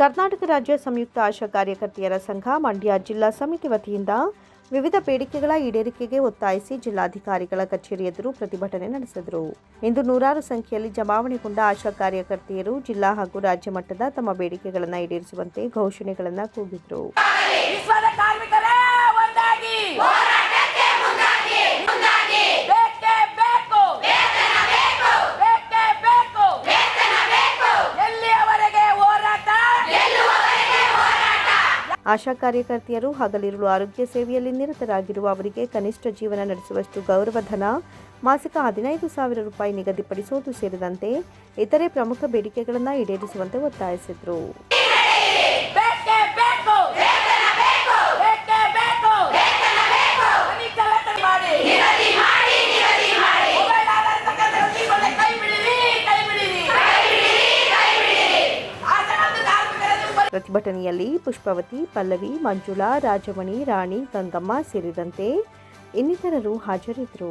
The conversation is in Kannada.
ಕರ್ನಾಟಕ ರಾಜ್ಯ ಸಂಯುಕ್ತ ಆಶಾ ಕಾರ್ಯಕರ್ತೆಯರ ಸಂಘ ಮಂಡ್ಯ ಜಿಲ್ಲಾ ಸಮಿತಿ ವತಿಯಿಂದ ವಿವಿಧ ಬೇಡಿಕೆಗಳ ಈಡೇರಿಕೆಗೆ ಒತ್ತಾಯಿಸಿ ಜಿಲ್ಲಾಧಿಕಾರಿಗಳ ಕಚೇರಿ ಎದುರು ಪ್ರತಿಭಟನೆ ನಡೆಸಿದರು. ಇಂದು ನೂರಾರು ಸಂಖ್ಯೆಯಲ್ಲಿ ಜಮಾವಣೆಗೊಂಡ ಆಶಾ ಕಾರ್ಯಕರ್ತೆಯರು ಜಿಲ್ಲಾ ಹಾಗೂ ರಾಜ್ಯ ಮಟ್ಟದ ತಮ್ಮ ಬೇಡಿಕೆಗಳನ್ನು ಈಡೇರಿಸುವಂತೆ ಘೋಷಣೆಗಳನ್ನು ಕೂಗಿದರು. ಆಶಾ ಕಾರ್ಯಕರ್ತೆಯರು ಹಗಲಿರುಳು ಆರೋಗ್ಯ ಸೇವೆಯಲ್ಲಿ ನಿರತರಾಗಿರುವ ಅವರಿಗೆ ಕನಿಷ್ಠ ಜೀವನ ನಡೆಸುವಷ್ಟು ಗೌರವಧನ ಮಾಸಿಕ ಹದಿನೈದು ಸಾವಿರ ರೂಪಾಯಿ ನಿಗದಿಪಡಿಸುವುದು ಸೇರಿದಂತೆ ಇತರೆ ಪ್ರಮುಖ ಬೇಡಿಕೆಗಳನ್ನು ಈಡೇರಿಸುವಂತೆ ಒತ್ತಾಯಿಸಿದರು. ಮಾಡಿ! ಪ್ರತಿಭಟನೆಯಲ್ಲಿ ಪುಷ್ಪವತಿ ಪಲ್ಲವಿ ಮಂಜುಳಾ ರಾಜಮಣಿ ರಾಣಿ ಗಂಗಮ್ಮ ಸೇರಿದಂತೆ ಇನ್ನಿತರರು ಹಾಜರಿದ್ದರು.